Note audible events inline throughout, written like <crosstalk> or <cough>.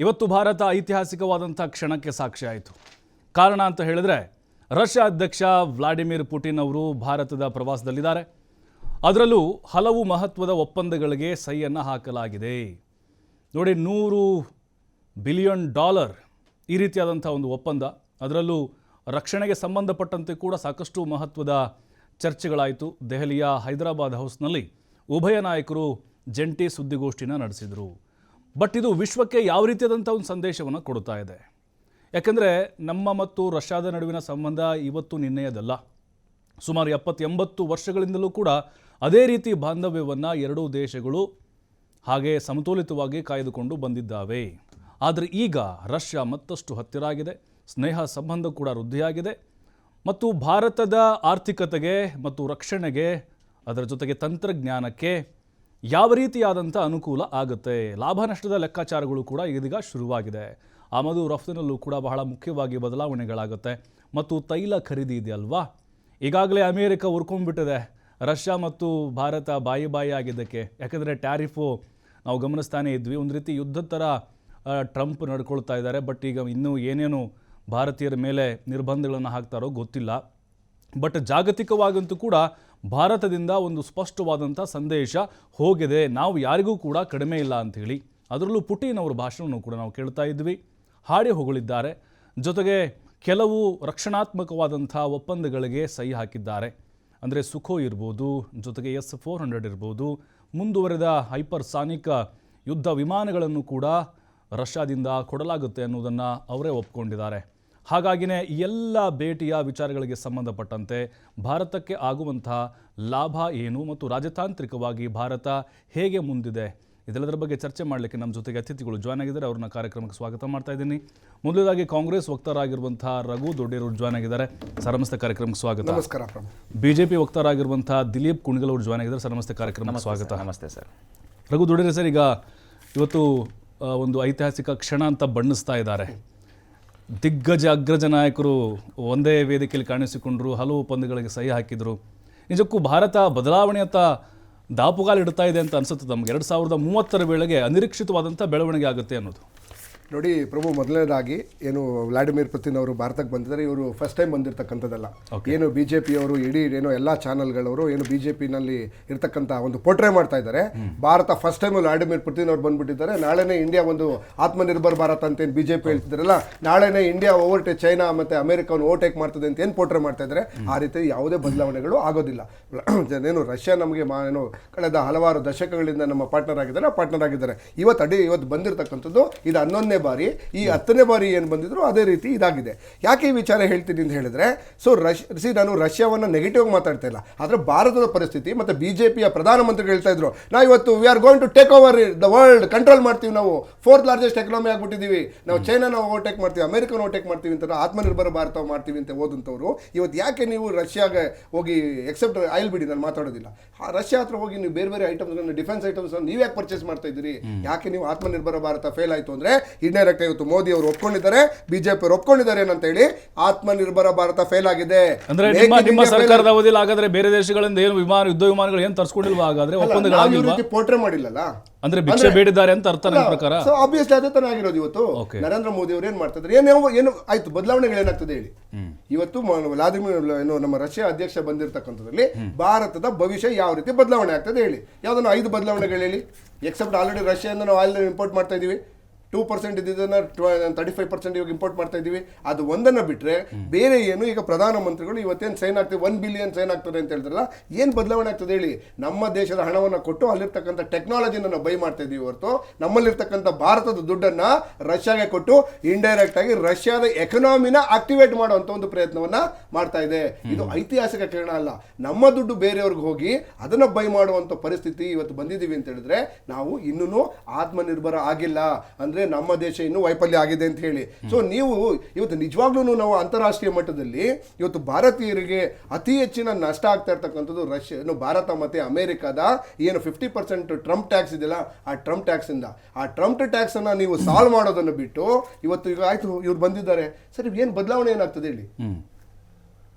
ಇವತ್ತು ಭಾರತ ಐತಿಹಾಸಿಕವಾದಂಥ ಕ್ಷಣಕ್ಕೆ ಸಾಕ್ಷಿ ಆಯಿತು ಕಾರಣ ಅಂತ ಹೇಳಿದ್ರೆ, ರಷ್ಯಾ ಅಧ್ಯಕ್ಷ ವ್ಲಾಡಿಮಿರ್ ಪುಟಿನ್ ಅವರು ಭಾರತದ ಪ್ರವಾಸದಲ್ಲಿದ್ದಾರೆ. ಅದರಲ್ಲೂ ಹಲವು ಮಹತ್ವದ ಒಪ್ಪಂದಗಳಿಗೆ ಸಹಿಯನ್ನು ಹಾಕಲಾಗಿದೆ. ನೋಡಿ, ನೂರು ಬಿಲಿಯನ್ ಡಾಲರ್ ಈ ರೀತಿಯಾದಂಥ ಒಂದು ಒಪ್ಪಂದ. ಅದರಲ್ಲೂ ರಕ್ಷಣೆಗೆ ಸಂಬಂಧಪಟ್ಟಂತೆ ಕೂಡ ಸಾಕಷ್ಟು ಮಹತ್ವದ ಚರ್ಚೆಗಳಾಯಿತು. ದೆಹಲಿಯ ಹೈದರಾಬಾದ್ ಹೌಸ್ನಲ್ಲಿ ಉಭಯ ನಾಯಕರು ಜಂಟಿ ಸುದ್ದಿಗೋಷ್ಠಿನ ನಡೆಸಿದರು. ಬಟ್ ಇದು ವಿಶ್ವಕ್ಕೆ ಯಾವ ರೀತಿಯಾದಂಥ ಒಂದು ಸಂದೇಶವನ್ನು ಕೊಡ್ತಾ ಇದೆ. ಯಾಕೆಂದರೆ ನಮ್ಮ ಮತ್ತು ರಷ್ಯಾದ ನಡುವಿನ ಸಂಬಂಧ ಇವತ್ತು ನಿನ್ನೆಯದಲ್ಲ. ಸುಮಾರು ಎಪ್ಪತ್ತು ಎಂಬತ್ತು ವರ್ಷಗಳಿಂದಲೂ ಕೂಡ ಅದೇ ರೀತಿ ಬಾಂಧವ್ಯವನ್ನು ಎರಡೂ ದೇಶಗಳು ಹಾಗೆ ಸಮತೋಲಿತವಾಗಿ ಕಾಯ್ದುಕೊಂಡು ಬಂದಿದ್ದಾವೆ. ಆದರೆ ಈಗ ರಷ್ಯಾ ಮತ್ತಷ್ಟು ಹತ್ತಿರ ಆಗಿದೆ ಸ್ನೇಹ ಸಂಬಂಧ ಕೂಡ ವೃದ್ಧಿಯಾಗಿದೆ. ಮತ್ತು ಭಾರತದ ಆರ್ಥಿಕತೆಗೆ ಮತ್ತು ರಕ್ಷಣೆಗೆ, ಅದರ ಜೊತೆಗೆ ತಂತ್ರಜ್ಞಾನಕ್ಕೆ ಯಾವ ರೀತಿಯಾದಂಥ ಅನುಕೂಲ ಆಗುತ್ತೆ? ಲಾಭ ನಷ್ಟದ ಲೆಕ್ಕಾಚಾರಗಳು ಕೂಡ ಇದೀಗ ಶುರುವಾಗಿದೆ. ಆಮದು ರಫ್ತಿನಲ್ಲೂ ಕೂಡ ಬಹಳ ಮುಖ್ಯವಾಗಿ ಬದಲಾವಣೆಗಳಾಗುತ್ತೆ. ಮತ್ತು ತೈಲ ಖರೀದಿ ಇದೆಯಲ್ವಾ? ಈಗಾಗಲೇ ಅಮೇರಿಕ ಉರ್ಕೊಂಡ್ಬಿಟ್ಟಿದೆ ರಷ್ಯಾ ಮತ್ತು ಭಾರತ ಬಾಯಿ ಬಾಯಿ ಆಗಿದ್ದಕ್ಕೆ. ಯಾಕೆಂದರೆ ಟ್ಯಾರಿಫು, ನಾವು ಗಮನಿಸ್ತಾನೇ ಇದ್ವಿ, ಒಂದು ರೀತಿ ಯುದ್ಧ ಥರ ಟ್ರಂಪ್ ನಡ್ಕೊಳ್ತಾ ಇದ್ದಾರೆ. ಬಟ್ ಈಗ ಇನ್ನೂ ಏನೇನು ಭಾರತೀಯರ ಮೇಲೆ ನಿರ್ಬಂಧಗಳನ್ನು ಹಾಕ್ತಾರೋ ಗೊತ್ತಿಲ್ಲ. ಬಟ್ ಜಾಗತಿಕವಾಗಂತೂ ಕೂಡ ಭಾರತದಿಂದ ಒಂದು ಸ್ಪಷ್ಟವಾದಂಥ ಸಂದೇಶ ಹೋಗಿದೆ. ನಾವು ಯಾರಿಗೂ ಕೂಡ ಕಡಿಮೆ ಇಲ್ಲ ಅಂಥೇಳಿ ಅದರಲ್ಲೂ ಪುಟಿನ್ ಅವರ ಭಾಷಣವನ್ನು ಕೂಡ ನಾವು ಕೇಳ್ತಾ ಇದ್ವಿ. ಹಾಡಿ ಹೊಗಳಿದ್ದಾರೆ. ಜೊತೆಗೆ ಕೆಲವು ರಕ್ಷಣಾತ್ಮಕವಾದಂಥ ಒಪ್ಪಂದಗಳಿಗೆ ಸಹಿ ಹಾಕಿದ್ದಾರೆ. ಅಂದರೆ ಸುಖೋ ಇರ್ಬೋದು, ಜೊತೆಗೆ ಎಸ್ ಫೋರ್ ಹಂಡ್ರೆಡ್ ಇರ್ಬೋದು, ಮುಂದುವರೆದ ಹೈಪರ್ಸಾನಿಕ್ ಯುದ್ಧ ವಿಮಾನಗಳನ್ನು ಕೂಡ ರಷ್ಯಾದಿಂದ ಕೊಡಲಾಗುತ್ತೆ ಅನ್ನೋದನ್ನು ಅವರೇ ಒಪ್ಕೊಂಡಿದ್ದಾರೆ. ಹಾಗಾಗಿನೇ ಈ ಎಲ್ಲ ಭೇಟಿಯ ವಿಚಾರಗಳಿಗೆ ಸಂಬಂಧಪಟ್ಟಂತೆ ಭಾರತಕ್ಕೆ ಆಗುವಂತಹ ಲಾಭ ಏನು ಮತ್ತು ರಾಜತಾಂತ್ರಿಕವಾಗಿ ಭಾರತ ಹೇಗೆ ಮುಂದಿದೆ? ಇದೆಲ್ಲದರ ಬಗ್ಗೆ ಚರ್ಚೆ ಮಾಡಲಿಕ್ಕೆ ನಮ್ಮ ಜೊತೆಗೆ ಅತಿಥಿಗಳು ಜಾಯ್ನ್ ಆಗಿದ್ದಾರೆ. ಅವ್ರನ್ನ ಕಾರ್ಯಕ್ರಮಕ್ಕೆ ಸ್ವಾಗತ ಮಾಡ್ತಾ ಇದ್ದೀನಿ. ಮೊದಲದಾಗಿ ಕಾಂಗ್ರೆಸ್ ವಕ್ತಾರಾಗಿರುವಂತಹ ರಘು ದೊಡ್ಡೇರವ್ರು ಜಾಯ್ನ್ ಆಗಿದ್ದಾರೆ. ಸರ್ ನಮಸ್ತೆ ಕಾರ್ಯಕ್ರಮಕ್ಕೆ ಸ್ವಾಗತ. ನಮಸ್ಕಾರ ಪ್ರಭು. ಬಿಜೆಪಿ ವಕ್ತಾರಾಗಿರುವಂತಹ ದಿಲೀಪ್ ಕುಣಿಗಲ್ ಅವರು ಜಾಯ್ನ್ ಆಗಿದ್ದಾರೆ. ಸರ್ ನಮಸ್ತೆ ಕಾರ್ಯಕ್ರಮಕ್ಕೆ ಸ್ವಾಗತ ನಮಸ್ತೆ ಸರ್. ರಘು ದೊಡ್ಡೇರೆ ಸರ್ ಈಗ ಇವತ್ತು ಒಂದು ಐತಿಹಾಸಿಕ ಕ್ಷಣ ಅಂತ ಬಣ್ಣಿಸ್ತಾ ಇದ್ದಾರೆ. ದಿಗ್ಗಜ ಅಗ್ರಜ ನಾಯಕರು ಒಂದೇ ವೇದಿಕೆಯಲ್ಲಿ ಕಾಣಿಸಿಕೊಂಡ್ರು, ಹಲವು ಪಂದ್ಯಗಳಿಗೆ ಸಹಿ ಹಾಕಿದರು. ನಿಜಕ್ಕೂ ಭಾರತ ಬದಲಾವಣೆಯತ್ತ ದಾಪುಗಾಲಿಡ್ತಾ ಇದೆ ಅಂತ ಅನ್ಸುತ್ತೆ ನಮ್ಗೆ. ಎರಡು ಸಾವಿರದ ಮೂವತ್ತರ ವೇಳೆಗೆ ಅನಿರೀಕ್ಷಿತವಾದಂಥ ಬೆಳವಣಿಗೆ ಆಗುತ್ತೆ ಅನ್ನೋದು. ನೋಡಿ ಪ್ರಭು ಮೊದಲನೇದಾಗಿ ಏನು ವ್ಲಾಡಿಮಿರ್ ಪುತಿನ್ ಅವರು ಭಾರತಕ್ಕೆ ಬಂದಿದ್ದಾರೆ ಇವರು ಫಸ್ಟ್ ಟೈಮ್ ಬಂದಿರತಕ್ಕಂಥದ್ದಲ್ಲ. ಏನು ಬಿ ಜೆ ಪಿಯವರು ಇಡೀ ಏನು ಎಲ್ಲ ಚಾನಲ್ಗಳವರು ಏನು ಬಿ ಜೆ ಪಿನಲ್ಲಿ ಇರ್ತಕ್ಕಂಥ ಒಂದು ಪೋಟ್ರೆ ಮಾಡ್ತಾ ಇದ್ದಾರೆ. Bharat first time Vladimir Putin ಅವರು ಬಂದ್ಬಿಟ್ಟಿದ್ದಾರೆ. ನಾಳೆನೇ ಇಂಡಿಯಾ ಒಂದು ಆತ್ಮನಿರ್ಭರ್ ಭಾರತ ಅಂತ ಏನು ಬಿ ಜೆ ಪಿ ಹೇಳ್ತಿದ್ದಾರಲ್ಲ ನಾಳೆನೇ ಇಂಡಿಯಾ ಓವರ್ಟೇಕ್ ಚೈನಾ ಮತ್ತೆ ಅಮೆರಿಕವನ್ನು ಓವರ್ಟೇಕ್ ಮಾಡ್ತದೆ ಅಂತ ಏನು ಪೋಟ್ರೆ ಮಾಡ್ತಾ ಇದ್ದಾರೆ ಆ ರೀತಿ ಯಾವುದೇ ಬದಲಾವಣೆಗಳು ಆಗೋದಿಲ್ಲ. <clears throat> ಏನು ರಷ್ಯಾ ನಮಗೆ ಮಾ ಏನು ಕಳೆದ ಹಲವಾರು ದಶಕಗಳಿಂದ ನಮ್ಮ ಪಾರ್ಟ್ನರ್ ಆಗಿದ್ದಾರೆ ಪಾರ್ಟ್ನರ್ ಆಗಿದ್ದಾರೆ. ಇವತ್ತು ಅಡಿ ಇವತ್ತು ಬಂದಿರತಕ್ಕಂಥದ್ದು ಇದು ಹನ್ನೊಂದನೇ ಬಾರಿ ಈ ಹತ್ತನೇ ಬಾರಿ ಏನು ಬಂದಿದ್ರು ಅದೇ ರೀತಿ ಇದಾಗಿದೆ. ಯಾಕೆ ಈ ವಿಚಾರ ಹೇಳ್ತೀನಿ ಅಂತ ಹೇಳಿದ್ರೆ ಸೊ ರಶ್ ಸಿ ನಾನು ರಷ್ಯಾವನ್ನು ನೆಗೆಟಿವ್ ಮಾತಾಡ್ತಾ ಇಲ್ಲ. ಆದರೆ ಭಾರತದ ಪರಿಸ್ಥಿತಿ ಮತ್ತು ಬಿ ಜೆ ಪಿಯ ಪ್ರಧಾನಮಂತ್ರಿಗಳು ಹೇಳ್ತಾ ಇದ್ರು ನಾ ಇವತ್ತು we are going to take over the world control ಮಾಡ್ತೀವಿ ನಾವು. ಫೋರ್ತ್ ಲಾರ್ಜೆಸ್ಟ್ ಎಕನಾಮಿ ಆಗಿಬಿಟ್ಟಿದ್ದೀವಿ ನಾವು ಚೈನಾನ ಓವರ್ಟೇಕ್ ಮಾಡ್ತೀವಿ ಅಮೆರಿಕನ ಓವರ್ಟೇಕ್ ಮಾಡ್ತೀವಿ ಅಂತ ಆತ್ಮನಿರ್ಭರ ಭಾರತ ಮಾಡ್ತೀವಿ ಅಂತ ಓದಂಥವ್ರು ಇವತ್ತು ಯಾಕೆ ನೀವು ರಷ್ಯಾಗೆ ಹೋಗಿ ಎಕ್ಸೆಪ್ಟ್ ಆಯಿಲ್ ಬಿಡಿ ನಾನು ಮಾತಾಡೋದಿಲ್ಲ. ಆ ರಷ್ಯಾ ಹತ್ರ ಹೋಗಿ ನೀವು ಬೇರೆ ಬೇರೆ ಐಟಮ್ಸ್ ಡಿಫೆನ್ಸ್ ಐಟಮ್ಸ್ ನೀವು ಯಾಕೆ ಪರ್ಚೇಸ್ ಮಾಡ್ತಾ ಇದ್ದೀರಿ? ಯಾಕೆ ನೀವು ಆತ್ಮನಿರ್ಭರ ಭಾರತ ಫೇಲ್ ಆಯಿತು ಅಂದರೆ ಇಂಡೈರೆಕ್ಟ್ ಇವತ್ತು ಮೋದಿ ಅವರು ಒಪ್ಕೊಂಡಿದ್ದಾರೆ ಬಿಜೆಪಿ ಅವರು ಒಪ್ಕೊಂಡಿದ್ದಾರೆ ಏನಂತ ಹೇಳಿ ಆತ್ಮನಿರ್ಭರ ಭಾರತ ಫೇಲ್ ಆಗಿದೆ. ಅಂದ್ರೆ ನಿಮ್ಮ ಸರ್ಕಾರದ ಅವಧಿಯಲ್ಲಿ ಹಾಗಾದ್ರೆ ಬೇರೆ ದೇಶಗಳಿಂದ ಏನು ವಿಮಾನ ಯುದ್ಧ ವಿಮಾನಗಳು ಏನು ತರಿಸ್ಕೊಂಡಿಲ್ವಾ ಹಾಗಾದ್ರೆ ಒಪ್ಪಂದಗಳಾಗಿಲ್ವಾ? ಪೋಟ್ರೆ ಮಾಡಿಲ್ಲಲ್ಲ? ಅಂದ್ರೆ ಭಿಕ್ಷೆ ಬೇಡಿದ್ದಾರೆ ಅಂತ ಅರ್ಥ ನನ್ನ ಪ್ರಕಾರ? ಸೊ ಆಬ್ವಿಯಸ್ಲಿ ಅದೇ ತರ ಆಗಿರೋದು ಇವತ್ತು. ನರೇಂದ್ರ ಮೋದಿ ಅವರು ಏನ್ ಮಾಡ್ತಿದ್ರು? ಏನು ಏನು ಏನು ಆಯ್ತು ಬದಲಾವಣೆಗಳು ಏನಾಗ್ತದೆ ಹೇಳಿ? ಇವತ್ತು ವ್ಲಾದಿಮಿರ್ ಏನು ನಮ್ಮ ರಷ್ಯಾ ಅಧ್ಯಕ್ಷ ಬಂದಿರತಕ್ಕಂಥದ್ರಲ್ಲಿ ಭಾರತದ ಭವಿಷ್ಯ ಯಾವ ರೀತಿ ಬದಲಾವಣೆ ಆಗ್ತದೆ ಹೇಳಿ? ಯಾವ್ದನ್ನ ಐದು ಬದಲಾವಣೆಗಳು ಹೇಳಿ? ಎಕ್ಸೆಪ್ಟ್ ಆಲ್ರೆಡಿ ರಷ್ಯಾದಿಂದ ನಾವು ಆಯಿಲ್ ಇಂಪೋರ್ಟ್ ಮಾಡ್ತಾ ಇದೀವಿ ಟೂ ಪರ್ಸೆಂಟ್ ಇದ್ದಿದ್ದನ್ನು ತರ್ಟಿ ಫೈವ್ ಪರ್ಸೆಂಟ್ ಇವಾಗ ಇಂಪೋರ್ಟ್ ಮಾಡ್ತಾ ಇದ್ದೀವಿ ಅದು ಒಂದನ್ನ ಬಿಟ್ರೆ ಬೇರೆ ಏನು ಈಗ ಪ್ರಧಾನಮಂತ್ರಿಗಳು ಇವತ್ತೇನು ಸೈನ್ ಆಗ್ತದೆ? ಒನ್ ಬಿಲಿಯನ್ ಸೈನ್ ಆಗ್ತದೆ ಅಂತ ಹೇಳಿದ್ರಲ್ಲ ಏನು ಬದಲಾವಣೆ ಆಗ್ತದೆ ಹೇಳಿ? ನಮ್ಮ ದೇಶದ ಹಣವನ್ನು ಕೊಟ್ಟು ಅಲ್ಲಿರ್ತಕ್ಕಂಥ ಟೆಕ್ನಾಲಜಿನ ನಾವು ಬೈ ಮಾಡ್ತಾ ಇದ್ದೀವಿ ಹೊರತು ನಮ್ಮಲ್ಲಿರ್ತಕ್ಕಂಥ ಭಾರತದ ದುಡ್ಡನ್ನ ರಷ್ಯಾಗೆ ಕೊಟ್ಟು ಇಂಡೈರೆಕ್ಟ್ ಆಗಿ ರಷ್ಯಾದ ಎಕನಾಮಿನ ಆಕ್ಟಿವೇಟ್ ಮಾಡುವಂಥ ಒಂದು ಪ್ರಯತ್ನವನ್ನ ಮಾಡ್ತಾ ಇದೆ. ಇದು ಐತಿಹಾಸಿಕ ಕಿರಣ ಅಲ್ಲ. ನಮ್ಮ ದುಡ್ಡು ಬೇರೆಯವ್ರಿಗೆ ಹೋಗಿ ಅದನ್ನ ಬೈ ಮಾಡುವಂಥ ಪರಿಸ್ಥಿತಿ ಇವತ್ತು ಬಂದಿದ್ದೀವಿ ಅಂತ ಹೇಳಿದ್ರೆ ನಾವು ಇನ್ನೂ ಆತ್ಮನಿರ್ಭರ ಆಗಿಲ್ಲ. ಅಂದ್ರೆ ನಮ್ಮ ದೇಶ ಇನ್ನೂ ವೈಫಲ್ಯ ಆಗಿದೆ ಅಂತ ಹೇಳಿ. ಸೊ ನೀವು ಇವತ್ತು ನಿಜವಾಗ್ಲೂ ನಾವು ಅಂತಾರಾಷ್ಟ್ರೀಯ ಮಟ್ಟದಲ್ಲಿ ಇವತ್ತು ಭಾರತೀಯರಿಗೆ ಅತಿ ಹೆಚ್ಚಿನ ನಷ್ಟ ಆಗ್ತಾ ಇರ್ತಕ್ಕಂಥದ್ದು ರಷ್ಯಾ ಭಾರತ ಮತ್ತೆ ಅಮೇರಿಕಾದ ಏನು ಫಿಫ್ಟಿ ಪರ್ಸೆಂಟ್ ಟ್ರಂಪ್ ಟ್ಯಾಕ್ಸ್ ಇದೆಯಲ್ಲ, ಆ ಟ್ರಂಪ್ ಟ್ಯಾಕ್ಸ್ ಇಂದ. ಆ ಟ್ರಂಪ್ ಟ್ಯಾಕ್ಸ್ ಅನ್ನ ನೀವು ಸಾಲ್ವ್ ಮಾಡೋದನ್ನು ಬಿಟ್ಟು ಇವತ್ತು ಈಗ ಆಯ್ತು, ಇವ್ರು ಬಂದಿದ್ದಾರೆ. ಸರಿ ಏನು ಬದಲಾವಣೆ ಏನಾಗ್ತದೆ ಹೇಳಿ?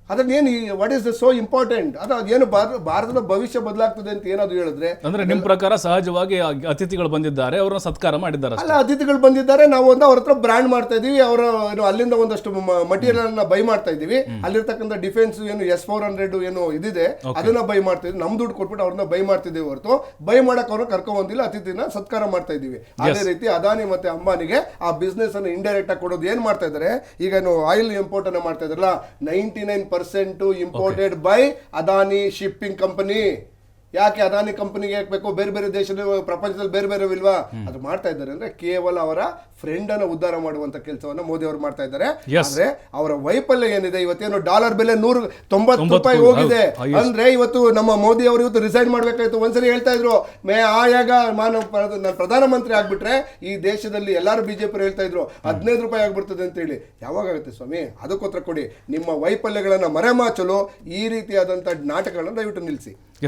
ಅದನ್ನೇನು what is the so important ಅದು ಏನು ಭಾರತದ ಭವಿಷ್ಯ ಬದಲಾಗ್ತದೆ ಅಂತ ಏನಾದ್ರು ಹೇಳಿದ್ರೆ ಅಂದ್ರೆ ನಿಮ್ಮ ಪ್ರಕಾರ ಸಹಜವಾಗಿ ಅತಿಥಿಗಳು ಬಂದಿದ್ದಾರೆ ಅವರನ್ನ ಸತ್ಕಾರ ಮಾಡಿದ್ದಾರೆ ಅಲ್ಲ ಅತಿಥಿಗಳು ಬಂದಿದ್ದಾರೆ ನಾವು ಒಂದು ಅವ್ರ ಹತ್ರ ಬ್ರ್ಯಾಂಡ್ ಮಾಡ್ತಾ ಇದೀವಿ ಅವರ ಏನು ಅಲ್ಲಿಂದ ಒಂದಷ್ಟು ಮಟೀರಿಯಲ್ ಅನ್ನ ಬೈ ಮಾಡ್ತಾ ಇದೀವಿ ಅಲ್ಲಿರ್ತಕ್ಕಂಥ ಡಿಫೆನ್ಸ್ ಏನು ಎಸ್ ಫೋರ್ ಹಂಡ್ರೆಡ್ ಏನು ಇದಿದೆ ಅದನ್ನ ಬೈ ಮಾಡ್ತಾ ಇದೀವಿ ನಮ್ ದುಡ್ಡು ಕೊಟ್ಬಿಟ್ಟು ಅವ್ರನ್ನ ಬೈ ಮಾಡ್ತಿದ್ದೀವಿ ಹೊರತು. ಬೈ ಮಾಡಕ್ ಅವ್ರನ್ನ ಕರ್ಕೊಂಡ್ ಬಂದಿಲ್ಲ ಅತಿಥಿನ ಸತ್ಕಾರ ಮಾಡ್ತಾ ಇದೀವಿ ಅದೇ ರೀತಿ ಅದಾನಿ ಮತ್ತೆ ಅಂಬಾನಿಗೆ ಆ ಬಿಸ್ನೆಸ್ ಅನ್ನು ಇಂಡೈರೆಕ್ಟ್ ಆಗಿ ಕೊಡೋದು ಏನ್ ಮಾಡ್ತಾ ಇದ್ದಾರೆ? ಈಗ ಏನು ಆಯಿಲ್ ಇಂಪೋರ್ಟ್ ಅನ್ನ ಮಾಡ್ತಾ ಇದ್ರಲ್ಲ ninety nine percent imported by Adani shipping company ಯಾಕೆ ಅದಾನಿ ಕಂಪನಿಗೆ ಯಾಕೆ ಬೇಕು ಬೇರೆ ಬೇರೆ ದೇಶದ ಪ್ರಪಂಚದಲ್ಲಿ ಬೇರೆ ಬೇರೆ ಇಲ್ವಾ? ಅದು ಮಾಡ್ತಾ ಇದ್ದಾರೆ ಅಂದ್ರೆ ಕೇವಲ ಅವರ ಫ್ರೆಂಡ್ ಅನ್ನ ಉದ್ಧಾರ ಮಾಡುವಂತ ಕೆಲಸವನ್ನ ಮೋದಿ ಅವರು ಮಾಡ್ತಾ ಇದ್ದಾರೆ. ಆದ್ರೆ ಅವರ ವೈಫಲ್ಯ ಏನಿದೆ? ಇವತ್ತೇನು ಡಾಲರ್ ಬೆಲೆ ನೂರು ತೊಂಬತ್ತು ರೂಪಾಯಿ ಹೋಗಿದೆ. ಅಂದ್ರೆ ಇವತ್ತು ನಮ್ಮ ಮೋದಿ ಅವರು ಇವತ್ತು ರಿಸೈನ್ ಮಾಡ್ಬೇಕಾಯ್ತು. ಒಂದ್ಸರಿ ಹೇಳ್ತಾ ಇದ್ರು ಮೇ ಆಯಾಗ ನಾನು ಪ್ರ- ನಾನು ಪ್ರಧಾನಮಂತ್ರಿ ಆಗ್ಬಿಟ್ರೆ ಈ ದೇಶದಲ್ಲಿ ಎಲ್ಲಾರು ಬಿಜೆಪಿ ಹೇಳ್ತಾ ಇದ್ರು ಹದಿನೈದು ರೂಪಾಯಿ ಆಗ್ಬಿಡ್ತದೆ ಅಂತ ಹೇಳಿ. ಯಾವಾಗ ಆಗುತ್ತೆ ಸ್ವಾಮಿ? ಅದಕ್ಕೋತ್ರ ಕೊಡಿ. ನಿಮ್ಮ ವೈಫಲ್ಯಗಳನ್ನ ಮರೆಮಾಚಲು ಈ ರೀತಿಯಾದಂತ ನಾಟಕಗಳನ್ನ ದಯವಿಟ್ಟು ನಿಲ್ಲಿಸಿ